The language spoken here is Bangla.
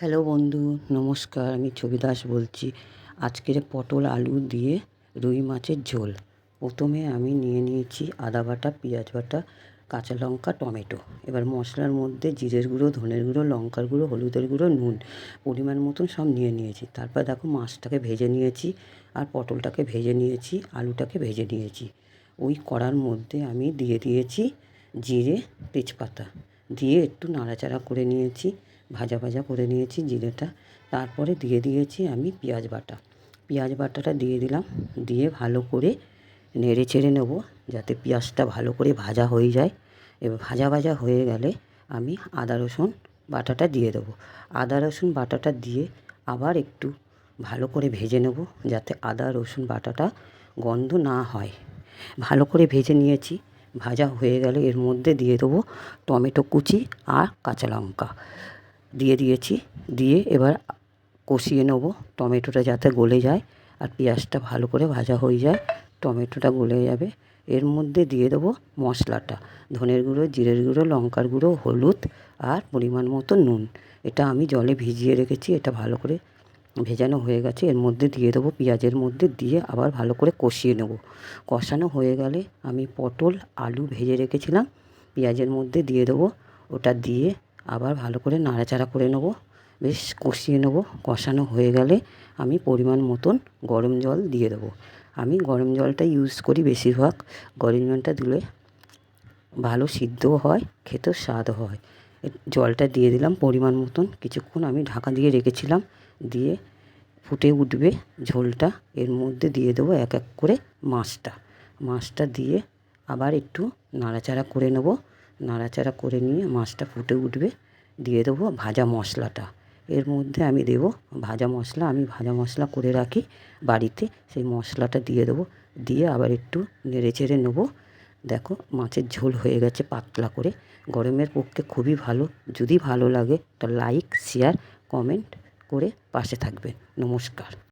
হ্যালো বন্ধু, নমস্কার, আমি ছবি দাস বলছি। আজকের পটল আলু দিয়ে রুই মাছের ঝোল। প্রথমে আমি নিয়ে নিয়েছি আদা বাটা, পেঁয়াজ বাটা, কাঁচা লঙ্কা, টমেটো। এবার মশলার মধ্যে জিরের গুঁড়ো, ধনের গুঁড়ো, লঙ্কার গুঁড়ো, হলুদের গুঁড়ো, নুন পরিমাণ মতন সব নিয়ে নিয়েছি। তারপর দেখো মাছটাকে ভেজে নিয়েছি আর পটলটাকে ভেজে নিয়েছি, আলুটাকে ভেজে নিয়েছি। ওই কড়ার মধ্যে আমি দিয়ে দিয়েছি জিরে তেজপাতা। দিয়ে একটু নাড়াচাড়া করে নিয়েছি। ভাজা ভাজা করে নিয়েছি জিরেটা। তারপরে দিয়ে দিয়েছি আমি পেঁয়াজ বাটা। পেঁয়াজ বাটাটা দিয়ে দিলাম, দিয়ে ভালো করে নেড়ে চেড়ে নেব যাতে পেঁয়াজটা ভালো করে ভাজা হয়ে যায়। এবার ভাজা ভাজা হয়ে গেলে আমি আদা, রসুন বাটাটা দিয়ে দেবো। আদা, রসুন বাটাটা দিয়ে আবার একটু ভালো করে ভেজে নেব যাতে আদা, রসুন বাটাটা গন্ধ না হয়। ভালো করে ভেজে নিয়েছি, ভাজা হয়ে গেলে এর মধ্যে দিয়ে দেবো টমেটো কুচি আর কাঁচা লঙ্কা। দিয়ে দিয়েছি, দিয়ে এবার কষিয়ে নেব টমেটোটা যাতে গলে যায় আর পেঁয়াজটা ভালো করে ভাজা হয়ে যায়, টমেটোটা গলে যাবে। এর মধ্যে দিয়ে দেবো মশলাটা, ধনের গুঁড়ো, জিরের গুঁড়ো, লঙ্কার গুঁড়ো, হলুদ আর পরিমাণ মতো নুন। এটা আমি জলে ভিজিয়ে রেখেছি, এটা ভালো করে ভেজানো হয়ে গেছে। এর মধ্যে দিয়ে দেবো পেঁয়াজের মধ্যে দিয়ে আবার ভালো করে কষিয়ে নেব। কষানো হয়ে গেলে আমি পটল, আলু ভেজে রেখেছিলাম। পেঁয়াজের মধ্যে দিয়ে দেবো, ওটা দিয়ে আবার ভালো করে নাড়াচাড়া করে নেব। বেশ কষিয়ে নেব। কষানো হয়ে গেলে আমি পরিমাণ মতন গরম জল দিয়ে দেবো। আমি গরম জলটা ইউজ করি বেশিরভাগ। গরম জলটা দিলে ভালো সিদ্ধও হয়, খেতেও স্বাদ হয়। জলটা দিয়ে দিলাম পরিমাণ মতন। কিছুক্ষণ আমি ঢাকা দিয়ে রেখেছিলাম। দিয়ে ফুটে উঠবে ঝোলটা। এর মধ্যে দিয়ে দেবো এক এক করে মাছটা। মাছটা দিয়ে আবার একটু নাড়াচাড়া করে নেব। নাড়াচাড়া করে নিয়ে মাছটা ফুটে উঠবে। দিয়ে দেবো ভাজা মশলাটা। এর মধ্যে আমি দেবো ভাজা মশলা। আমি ভাজা মশলা করে রাখি বাড়িতে। সেই মশলাটা দিয়ে দেবো। দিয়ে আবার একটু নেড়ে চেড়ে নেব। দেখো মাছের ঝোল হয়ে গেছে পাতলা করে। গরমের পক্ষে খুবই ভালো। যদি ভালো লাগে একটা লাইক, শেয়ার, কমেন্ট করে পাশে থাকবেন নমস্কার।